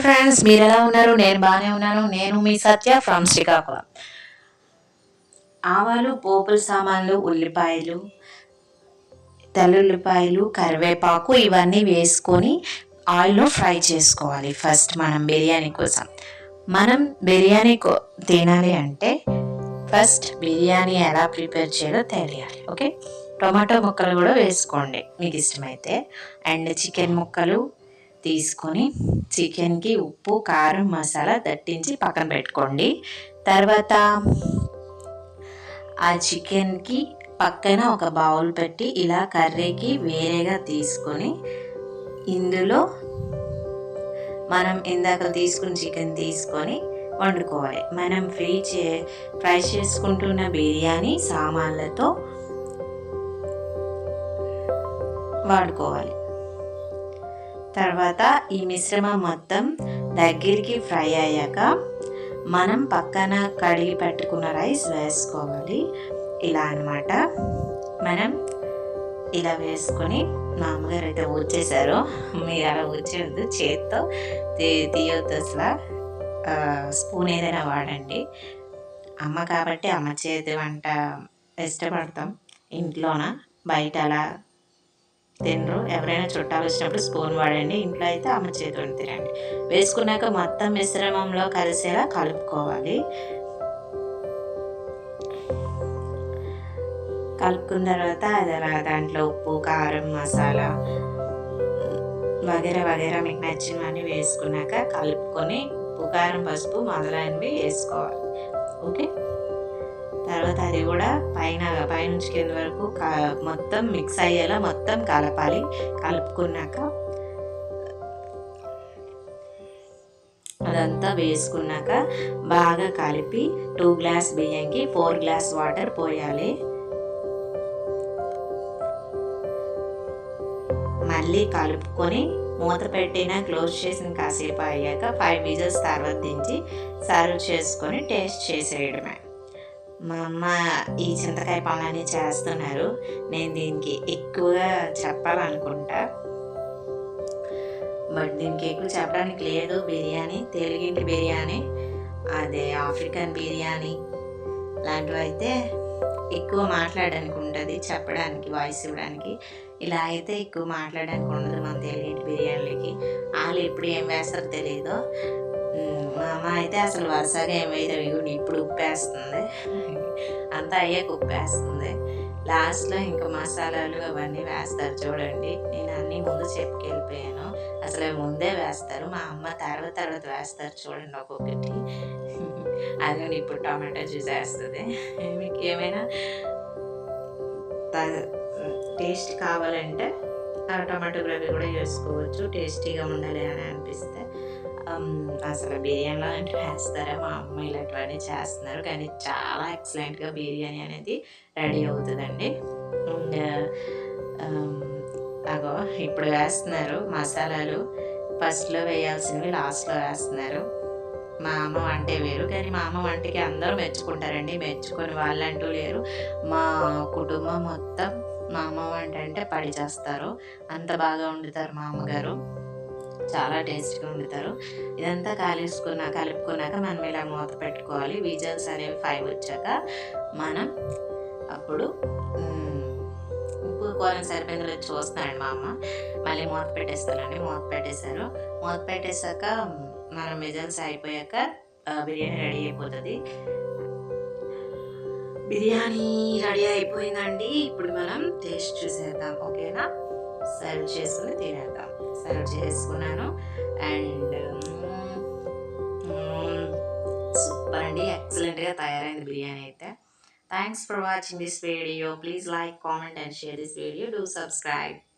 Friends మీరు ఎలా ఉన్నారు? నేను బాగానే ఉన్నాను. నేను మీ సత్య ఫ్రమ్ శ్రీకాకుళం. ఆవాలు పోపుల సామాన్లు ఉల్లిపాయలు తెల్లుల్లిపాయలు కరివేపాకు ఇవన్నీ వేసుకొని ఆయిల్లో ఫ్రై చేసుకోవాలి ఫస్ట్ మనం బిర్యానీ కోసం. మనం బిర్యానీ కో- తినాలి అంటే ఫస్ట్ బిర్యానీ ఎలా ప్రిపేర్ చేయాలో తెలియాలి ఓకే? టొమాటో ముక్కలు కూడా వేసుకోండి. మీకు ఇష్టమైతే. అండ్ చికెన్ ముక్కలు తీసుకొని చికెన్కి ఉప్పు కారం మసాలా దట్టించి పక్కన పెట్టుకోండి. తర్వాత ఆ చికెన్కి పక్కన ఒక బౌల్ పెట్టి ఇలా కర్రీకి వేరేగా తీసుకొని ఇందులో మనం ఇందాక తీసుకున్న చికెన్ తీసుకొని వండుకోవాలి. మనం ఫ్రీ చే ఫ్రై చేసుకుంటున్న బిర్యానీ సామాన్లతో వాడుకోవాలి. తర్వాత ఈ మిశ్రమం మొత్తం దగ్గరికి ఫ్రై అయ్యాక మనం పక్కన కడిగి పెట్టుకున్న రైస్ వేసుకోవాలి. ఇలా అన్నమాట. మనం ఇలా వేసుకొని మా అమ్మగారు అయితే ఊడ్చేశారు మీరు అలా ఊడ్చేయద్దు చేత్తో తీ- తీయొద్దు అసలు. స్పూన్ ఏదైనా వాడండి. అమ్మ కాబట్టి అమ్మ చేతి వంట ఇష్టపడతాం. ఇంట్లోన? బయట అలా తినరు. ఎవరైనా చుట్టాలు వచ్చినప్పుడు స్పూన్ వాడండి. ఇంట్లో అయితే అమ్మ చేతితో తినండి. వేసుకున్నాక మొత్తం మిశ్రమంలో కలిసేలా కలుపుకోవాలి. కలుపుకున్న తర్వాత అది అలా దాంట్లో ఉప్పు కారం మసాలా వగేరా వగేరా మీకు నచ్చినవన్నీ వేసుకున్నాక కలుపుకొని ఉప్పు కారం పసుపు మొదలైనవి వేసుకోవాలి. ఓకే? తర్వాత అది కూడా పైన వరకు కా మొత్తం మిక్స్ అయ్యేలా మొత్తం కలపాలి. కలుపుకున్నాక అదంతా వేసుకున్నాక బాగా కలిపి టూ గ్లాస్ బియ్యంకి ఫోర్ గ్లాస్ వాటర్ పోయాలి. మళ్ళీ కలుపుకొని మూత పెట్టిన క్లోజ్ చేసిన కాసేపు అయ్యాక ఫైవ్ విజిల్స్ తర్వాత దించి సర్వ్ చేసుకొని టేస్ట్ చేసేయడమే. మా అమ్మ ఈ చింతకాయ పనులన్నీ చేస్తున్నారు. నేను దీనికి ఎక్కువగా చెప్పాలనుకుంటా. బట్ దీనికి ఎక్కువ చెప్పడానికి లేదు. బిర్యానీ తెలుగింటి బిర్యానీ అదే ఆఫ్రికన్ బిర్యానీ లాంటివి అయితే ఎక్కువ మాట్లాడడానికి ఉంటుంది చెప్పడానికి వాయిస్ ఇవ్వడానికి. ఇలా అయితే ఎక్కువ మాట్లాడడానికి ఉండదు మన తెలుగింటి బిర్యానీలకి. వాళ్ళు ఎప్పుడు ఏం వేస్తారో తెలియదు మా అమ్మ అయితే అసలు వరుసగా ఏం వేయదు. ఇగో ఇప్పుడు ఉప్పేస్తుంది. అంతా అయ్యాక ఉప్పేస్తుంది. లాస్ట్లో ఇంకా మసాలాలు అవన్నీ వేస్తారు చూడండి. నేను అన్నీ ముందు చెప్పుకెళ్ళిపోయాను అసలు ముందే వేస్తారు. మా అమ్మ తర్వాత తర్వాత వేస్తారు చూడండి ఒక్కొక్కటి. అది ఇప్పుడు టమాటో జ్యూస్ వేస్తుంది. మీకు ఏమైనా టేస్ట్ కావాలంటే ఆ టమాటో గ్రేవీ కూడా చేసుకోవచ్చు టేస్టీగా ఉండాలి అని అనిపిస్తే. Um, అసలు బిర్యానీలో అంటే వేస్తారా మా అమ్మ ఇలాంటివన్నీ చేస్తున్నారు. కానీ చాలా ఎక్సలెంట్గా బిర్యానీ అనేది రెడీ అవుతుందండి. Um, అగో ఇప్పుడు వేస్తున్నారు మసాలాలు. ఫస్ట్లో వేయాల్సినవి లాస్ట్లో వేస్తున్నారు. మా అమ్మ వంటే వేరు కానీ మా అమ్మ వంటకి అందరూ మెచ్చుకుంటారండి. మెచ్చుకొని వాళ్ళంటూ లేరు. మా కుటుంబం మొత్తం మా అమ్మ వంట అంటే పడి చేస్తారు. అంత బాగా వండుతారు మా అమ్మగారు. చాలా టేస్ట్గా వండుతారు. ఇదంతా కాలేసుకున్న కలుపుకున్నాక మనం ఇలా మూత పెట్టుకోవాలి. విజల్స్ అనేవి ఫైవ్ వచ్చాక మనం అప్పుడు ఉప్పు కూర సరిపోయిందో చూస్తున్నాడు మా అమ్మ. మళ్ళీ మూత పెట్టేస్తానండి. మూత పెట్టేశారు. మూత పెట్టేశాక మనం విజల్స్ అయిపోయాక బిర్యానీ రెడీ అయిపోతుంది. బిర్యానీ రెడీ అయిపోయిందండి. ఇప్పుడు మనం టేస్ట్ చూసేద్దాం. ఓకేనా? సర్వ్ చేసుకుని తినేద్దాం. సర్వ్ చేసుకున్నాను. అండ్ సూపర్ అండి. ఎక్సలెంట్గా తయారైంది బిర్యానీ అయితే. Thanks for watching this video please like comment and share this video do subscribe